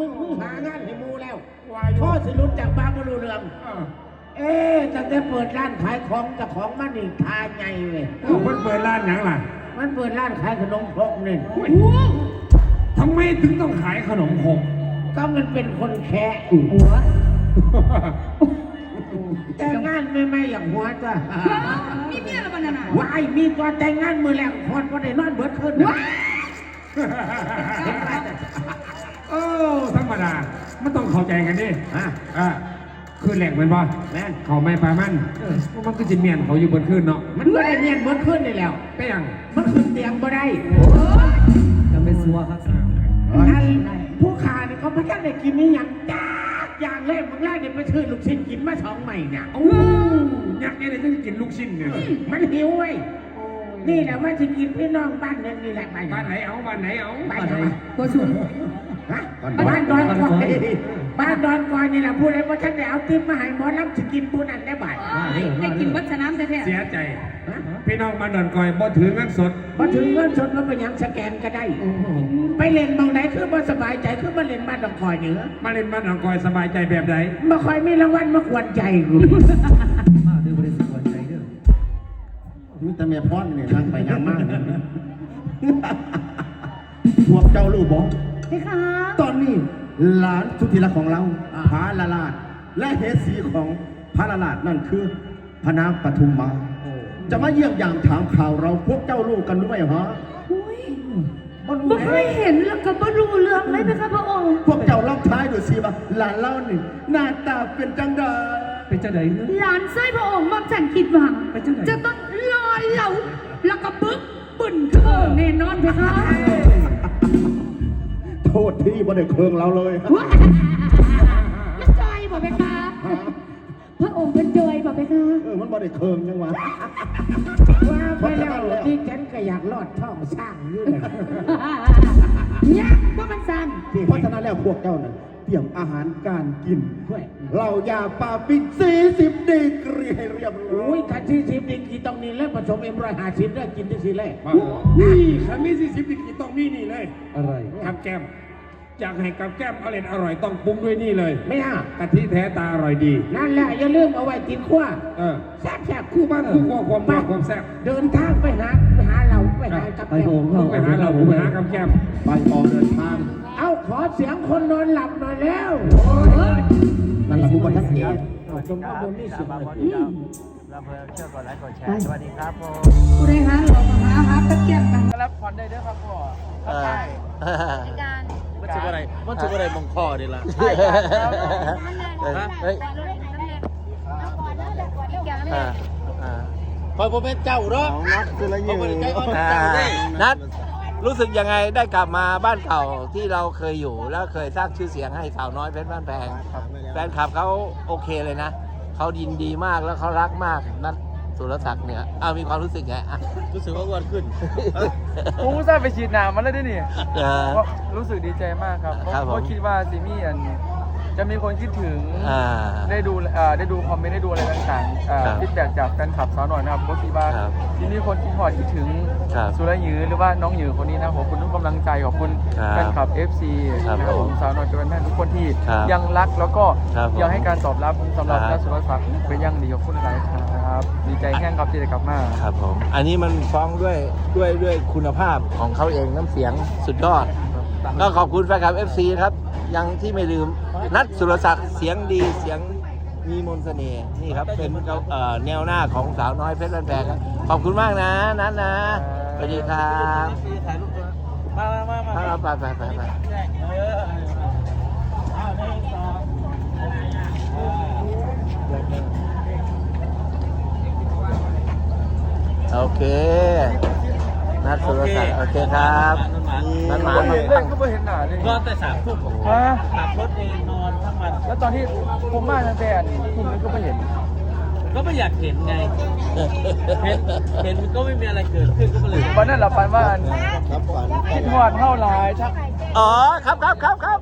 มึงมึงหางานให้มูแล้ววาพ่อสิรุนจากบ้านมารูเรืองเออเอ๊ะตั้งแต่เปิดร้านขายของแต่ของมันนี่ทาใหญ่เว้ยมันเปิดร้านอย่างไรมันเปิดร้านขายขนมครกนี่โอ้ยทำไมถึงต้องขายขนมครก ก็มันเป็นคนแคะหัว แต่งงานไม่ไม่อย่างหัวจ้ะมีเมียแล้วมันน่ะว้ายมีตัวแต่งงานมือแรงคนก็ได้นอนเบิดขึ้น เห็น เออธรรมดามันต้องเข้าใจกันดิอะอะคือแหลกมันป่ะแม่นเขาไม่ปลามันมันก็จิเมียนเขาอยู่บนคืนเนาะมันก็ได้เมียนบนคืนนี่แล้วเปียงมันขึ้นเตียงบ่ได้จะไม่ซัวครับนั่นผู้ขาเนี่ยเขาพัฒนกินนี่ย่งจ้าอย่างแรกมึงแรกเนี่ยไปชื่อลูกชิ้นกินมาสองใหม่เนี่ยโอ้อยากเนี่ยจะกินลูกชิ้นเนี่ยมันหิวเว้นี่แหละว่าจะกินพี่น้องบ้านนั่นนี่แหละไปบ้านไหนเอาบ้านไหนเอาไปไหนก็ชุม ฮะบ้านดอนกอยบ้านดอนกอยนี่แหละพูดเลยว่าท่านได้เอาติ๊บมาให้หมอลำจะกินปูนันได้บาทได้กินวัชน้ำแท้เสียใจ พี่น้องมาดอนกอยบ่ถือเงินสดพอถึงเงินสดมันเป็นหยังสแกนก็ได้ ไปเล่นบางไหนคือบ่สบายใจคือมาเล่นบ้านดอนกอยเหนือมาเล่นบ้านดอนกอยสบายใจแบบไหนมาคอยมีรางวัลมาควนใจกูมาด้วยบริสุทธิ์วันใจเด้อนี่แต่เมียพ่อนเนี่ยนั่งไปยามมากพวกเจ้าลูกบอกๆ พี่คะตอนนี้หลานสุธิรักของเราพาละลาด และเหตุสีของพระละลาดนั่นคือพระนางปทุมมา จะมาเยี่ยมยามถามข่าวเราพวกเจ้าลูกกันหรือไม่ฮะอุ้ยไม่เคยเห็นแล้วก็ไม่รู้เรื่องเลยไหมคะพระองค์ พวกเจ้าลองท้ายดูสิว่าหลานเล่านี่หน้าตาเป็นจังใดเป็นจังไดเด้อหลานไส้พระองค์มักฉันคิดว่าไปจังไหนจะต้องรอเหลาแล้วก็บึกบึ่นเคิงแน่นอนเพคะโท ษที่บ่ได้เคืองเราเลย ว้าแล้วจอยบอกเพคะพระองค์เป็นจอยบอกเพคะเออมันบ่ได้เคืองยังวะว่าไปแล้วที่ฉันก็อยากลอดช่องสร้างอยู่เลยเนี่ยว่ามันสั่นเพราะฉะนั้นแล้วพวกเจ้าน่ะเตรียมอาหารการกินด้วยเรายาปลาปิ้ง40ดีกรีให้เรียบร้อโอ้ยยถ้าที่สิบนี่กินต้องนี่เลยผสมเอ็มร้อยห้าสิบได้กินที่สิเลยนี่คันนี้สี่สิบดีกี่ต้องมีนี่เลยอะไรกับแก้ม อยากให้กับแก้มอร่อยอร่อยต้องปรุงด้วยนี่เลยไม่อะกะทิแท้ตาอร่อยดี นั่นแหละอย่าลืมเอาไว้กินขั้วเออแซ่บแซ่บคู่บ้านคู่ครัวความรักความแซ่บเดินทางไปหาไปหาเราไปหากับไปแก้โหวงเข้าไปหาเราผมไปหากับแก้มไปออกเดินทางเอาขอเสียงคนนอนหลับหน่อยแล้วนั่นแหละผู้บัญชาการเอาจนมาบนนี่สุดเลยเราเพื่อเชื่อกดไลค์กดแชร์สวัสดีครับผมผู้ใดหาหลอกหาหาตะเกียบกันรับผ่อนได้ด้วยครับพ่อเออการมันชื่ออะไรมันชื่ออะไรมงคอดีละใช่ครับเฮ้ยอ่าอ่าคอยผมเป็นเจ้าเนาะของนัดคือละยืผมนเป็นใจอ่อนเจ้าเด้นัด รู้สึกยังไงได้กลับมาบ้านเก่าที่เราเคยอยู่ แล้วเคยสร้างชื่อเสียงให้สาวน้อยเพชรบ้านแพงแฟนคลับเขาโอเคเลยนะเขายินดีมากแล้วเขารักมากนัดสุรศักดิ์เนี่ยเอามีความรู้สึกไงอะรู้สึกว่าอ้วนขึ้นผมอุตส่าห์ไปฉีดน้ำมาแล้วด้วยนี่เออเพราะรู้สึกดีใจมากครับ เพราะครับผมเพราะคิดว่าซีมี่อัน จะมีคนคิดถึงอ่า ได้ดูเอ่อได้ดูคอมเมนต์ได้ดูอะไรต่างๆครับฟีดแบ็กจากแฟนคลับสาวหน่อยนะครับก็คิดว่าครับที่มีคนคิดหอดคิดถึงครับสุรหยือหรือว่าน้องหยือคนนี้นะขอบคุณทุกกำลังใจขอบคุณครับแฟนคลับ FC ครับนะครับผผมมสาวหน่อยเป็นแม่ทุกคนที่ครับยังรักแล้วก็ครับผมยังให้การตอบรับสำหรับครับ นักสุรศักดิ์เป็นอยังดีขอบคุณหลายๆครับดีใจแห้งครับที่ได้กลับมา ครับผม อันนี้มันฟ้องด้วยด้วยด้วยคุณภาพของเขาเองน้ำเสียงสุดยอด ก็ขอบคุณแฟนคลับ FC ครับ ยังที่ไม่ลืม นัดสุรศักดิ์เสียงดีเสียงมีมนต์เสน่ห์นี่ครับเป็นเอ่อแนวหน้าของสาวน้อยเพชรบันแพงครับขอบคุณมากนะนัดนะสวัสดีครับถ่ายรูปด้วยมามามามาเอาไปไปไปไปเออเอาหนึ่งสองโอเค นัดสุรศักดิ์โอเคครับนัดหมาเล่นก็ไม่เห็นหน้าเลยนอนแต่สามทุ่มฮะขับรถเองนอนทั้งวันแล้วตอนที่ผมมาตั้งแต่คุณนึงก็ไม่เห็น ก็ไม่อยากเห็นไง เห็นเห็นก็ไม่มีอะไรเกิดขึ้นก็เลยวันนั้นเราปันว่านคิดหอดเท่าไรชักอ๋อครับครับครับครับ